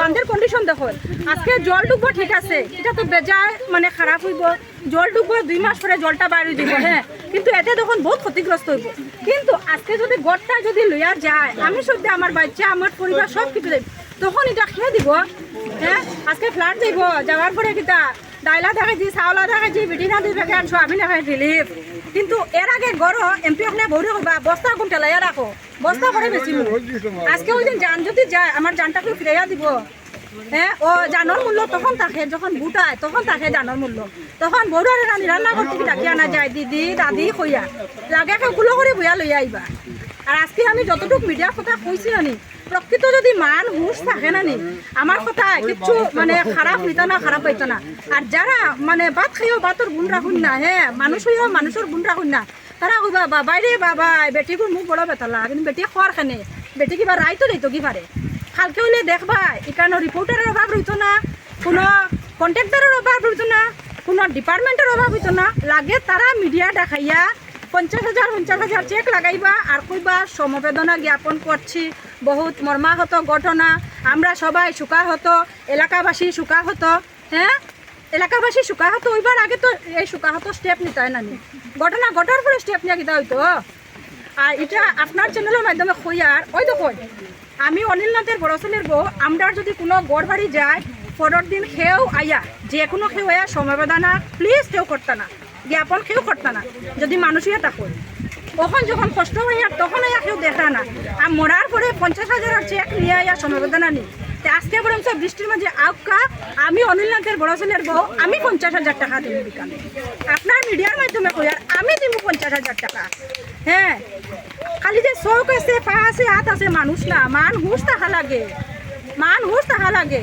বান্ধের condition দেখো আজকে জল ডুববো ঠিক আছে, এটা তো বেজায় মানে খারাপ হইব। জল ডুববো দুই মাস পরে জলটা বাইরে দিব হ্যাঁ। কিন্তু এতে তখন বহুত ক্ষতিগ্রস্ত হইব। কিন্তু আজকে যদি গড়টা যদি লইয়া যায়, আমি সত্যি আমার বাচ্চা, আমার পরিবার সব কিছু দেব। তখন এটা খেয়ে দিব হ্যাঁ? আজকে ফ্লাট দিব, যাওয়ার পরে কিতা ডাইলা দেখাইছি, চাউলা দেখাইছি বিটিনা দুই প্যাকেট সোয়াবিন দেখাই রিলিফ কিন্তু এর আগে গড় এমপি ওখানে বৌরে কইবা বস্তা কোন টেলাইয়া রাখো বস্তা করে বেশি আজকে ওই দিন যান যদি যায় আমার যানটাকে ফিরাইয়া দিব। হ্যাঁ ও জানোর মূল্য তখন থাকে, যখন বুটায় তখন থাকে জানোর মূল্য। তখন বড়ুয়ার রানী রান্না করতে ডাকি আনা যায়, দিদি, দাদি কইয়া লাগে গুলো করে বইয়া লইয়া আইবা আর আজকে আমি যতটুকু মিডিয়ার কথা কইছি নানি প্রকৃত যদি মান, হুঁশ থাকে নানি আমার কথা কিচ্ছু মানে খারাপ হইতো না খারাপ হইতো না। আর যারা মানে ভাত খাইও ভাতর গুণ রাখুন না হ্যাঁ মানুষ হইও মানুষের গুণ রাখুন না তারা কইবা, বাবাই রে বাবা বেটিগুর মুখ বড় বেতলা কিন্তু বেটি খোয়ার খানে বেটি কিবা রাইতো দিত কি পারে কালকে হইলে দেখবা এখানে রিপোর্টারের অভাব রইতো না, কোনো কন্ট্রাক্টরের অভাব রইতো না, কোনো ডিপার্টমেন্টের অভাব হইতো না। লাগে তারা মিডিয়া দেখাইয়া পঞ্চাশ হাজার পঞ্চাশ হাজার চেক লাগাইবা আর কইবা সমবেদনা জ্ঞাপন করছি। বহুত মর্মাহত ঘটনা। আমরা সবাই সুকাহত, এলাকাবাসী সুকাহত হ্যাঁ? এলাকাবাসী সুকাহত ওইবার আগে তো এই সুকাহত স্টেপ নিতে হয় নানি ঘটনা ঘটার পরে স্টেপ নিয়ে কিতা হইতো? আর এটা আপনার চ্যানেলের মাধ্যমে কইয়ার ওই তো কই আমি অনিলনাথের বড় ছেলের বউ আমরা যদি কোনো গড় বাড়ি যায়, পরের দিন খেয়েও আইয়া যে কোনো খেয়ে আয়া সমবেদনা প্লিজ কেউ করতে না। জ্ঞাপন কেউ করতে না। যদি মানুষই এটা কই তখন যখন কষ্ট আর তখন আয়া কেউ দেখা না। আর মরার পরে পঞ্চাশ হাজারের চেক নিয়ে আয়া সমবেদনা নি। তে আজকে বরঞ্চ বৃষ্টির মাঝে আউকা আমি অনিল অনিলনাথের বড় ছেলের বউ, আমি পঞ্চাশ হাজার টাকা দিব বিকালে আপনার মিডিয়ার মাধ্যমে কই আর আমি দিব পঞ্চাশ হাজার টাকা। হ্যাঁ খালি যে চৌক আছে, পা আছে, হাত আছে, মানুষ না। মান হুঁশ থাকা লাগে। মান হুঁশ থাকা লাগে।